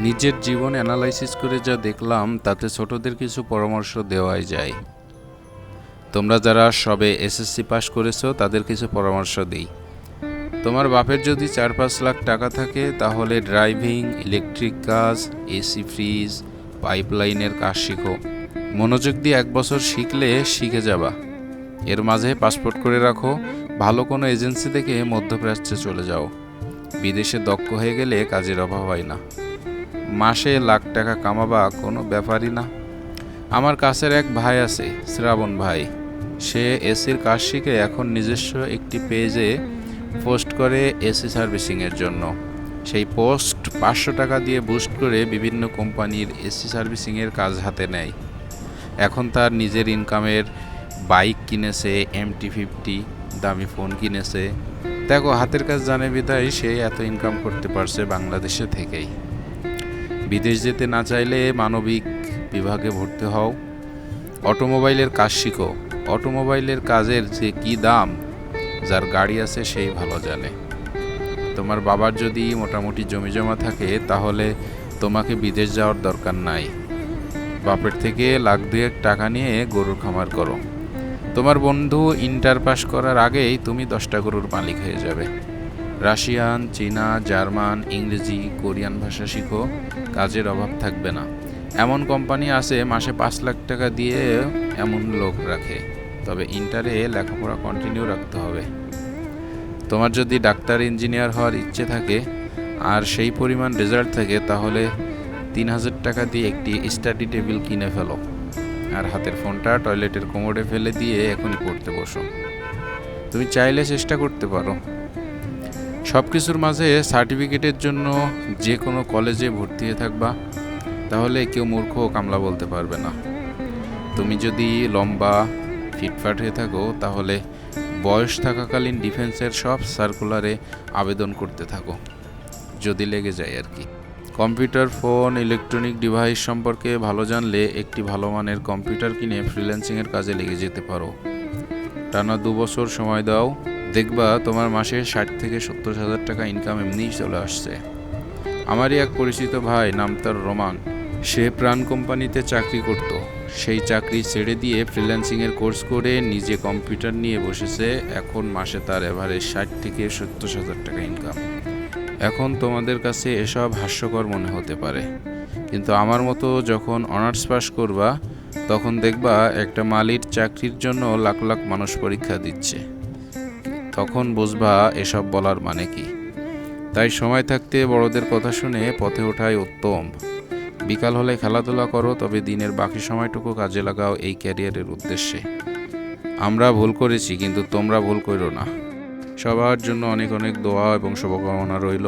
নিজের জীবন অ্যানালাইসিস করে যা দেখলাম, তাতে ছোটদের কিছু পরামর্শ দেওয়াই যায়। তোমরা যারা সবে এসএসসি পাস করেছ, তাদের কিছু পরামর্শ দিই। তোমার বাপের যদি চার পাঁচ লাখ টাকা থাকে, তাহলে ড্রাইভিং ইলেকট্রিক কাজ এসি ফ্রিজ পাইপলাইনের কাজ শিখো। মনোযোগ দিয়ে এক বছর শিখলে শিখে যাবা। এর মাঝে পাসপোর্ট করে রাখো। ভালো কোনো এজেন্সি থেকে মধ্যপ্রাচ্যে চলে যাও। বিদেশে দক্ষ হয়ে গেলে কাজের অভাব হয় না। মাসে লাখ টাকা কামাবা কোনো ব্যাপারই না। আমার কাছের এক ভাই আছে, শ্রাবণ ভাই। সে এসির কাজ শিখে এখন নিজস্ব একটি পেজে পোস্ট করে এসি সার্ভিসিংয়ের জন্য। সেই পোস্ট পাঁচশো টাকা দিয়ে বুস্ট করে বিভিন্ন কোম্পানির এসি সার্ভিসিংয়ের কাজ হাতে নেয়। এখন তার নিজের ইনকামের বাইক কিনেছে এমটি ফিফটি দামি ফোন কিনেছে। দেখো, হাতের কাজ জানে বিধায় সে এত ইনকাম করতে পারছে বাংলাদেশে থেকেই। বিদেশ যেতে না চাইলে মানবিক বিভাগে ভর্তি হও। অটোমোবাইলের কাজ শিখো। অটোমোবাইলের কাজের যে কি দাম, যার গাড়ি আছে সেই ভালো জানে। তোমার বাবার যদি মোটামুটি জমি জমা থাকে, তাহলে তোমাকে বিদেশ যাওয়ার দরকার নাই। বাপের থেকে লাখ দুয়েক টাকা নিয়ে গরুর খামার করো। তোমার বন্ধু ইন্টার পাস করার আগেই তুমি দশটা গরুর মালিক হয়ে যাবে। রাশিয়ান, চীনা, জার্মান, ইংরেজি, কোরিয়ান ভাষা শিখো, কাজের অভাব থাকবে না। এমন কোম্পানি আছে, মাসে পাঁচ লাখ টাকা দিয়ে এমন লোক রাখে। তবে ইন্টারে লেখাপড়া কন্টিনিউ রাখতে হবে। তোমার যদি ডাক্তার ইঞ্জিনিয়ার হওয়ার ইচ্ছে থাকে, আর সেই পরিমাণ রেজাল্ট থাকে, তাহলে তিন হাজার টাকা দিয়ে একটি স্টাডি টেবিল কিনে ফেলো। আর হাতের ফোনটা টয়লেটের কোমরে ফেলে দিয়ে এখনই পড়তে বসো। তুমি চাইলে চেষ্টা করতে পারো। সব কিছুর মাঝে সার্টিফিকেটের জন্য যে কোনো কলেজে ভর্তি হয়ে থাকবা, তাহলে কেউ মূর্খ কামলা বলতে পারবে না। তুমি যদি লম্বা, ফিটফাট হয়ে থাকো, তাহলে বয়স থাকাকালীন ডিফেন্সের সব সার্কুলারে আবেদন করতে থাকো, যদি লেগে যায় আর কি। কম্পিউটার, ফোন, ইলেকট্রনিক ডিভাইস সম্পর্কে ভালো জানলে একটি ভালো মানের কম্পিউটার কিনে ফ্রিল্যান্সিংয়ের কাজে লেগে যেতে পারো। টানা দু বছর সময় দাও দেখবা তোমার মাসে ষাট থেকে সত্তর হাজার টাকা ইনকাম এমনিই চলে আসছে। আমারই এক পরিচিত ভাই, নাম তার রোমান। সে প্রাণ কোম্পানিতে চাকরি করত। সেই চাকরি ছেড়ে দিয়ে ফ্রিল্যান্সিংয়ের কোর্স করে নিজে কম্পিউটার নিয়ে বসেছে। এখন মাসে তার এভারেজ ষাট থেকে সত্তর হাজার টাকা ইনকাম এখন তোমাদের কাছে এসব হাস্যকর মনে হতে পারে। কিন্তু আমার মতো যখন অনার্স পাস করবা, তখন দেখবা একটা মালির চাকরির জন্য লাখ লাখ মানুষ পরীক্ষা দিচ্ছে। তখন বুঝবা এসব বলার মানে কি। তাই সময় থাকতে বড়দের কথা শুনে পথে ওঠাই উত্তম। বিকাল হলে খেলাধুলা করো, তবে দিনের বাকি সময়টুকু কাজে লাগাও এই ক্যারিয়ারের উদ্দেশ্যে। আমরা ভুল করেছি, কিন্তু তোমরা ভুল করো না। সবার জন্য অনেক অনেক দোয়া এবং শুভকামনা রইল।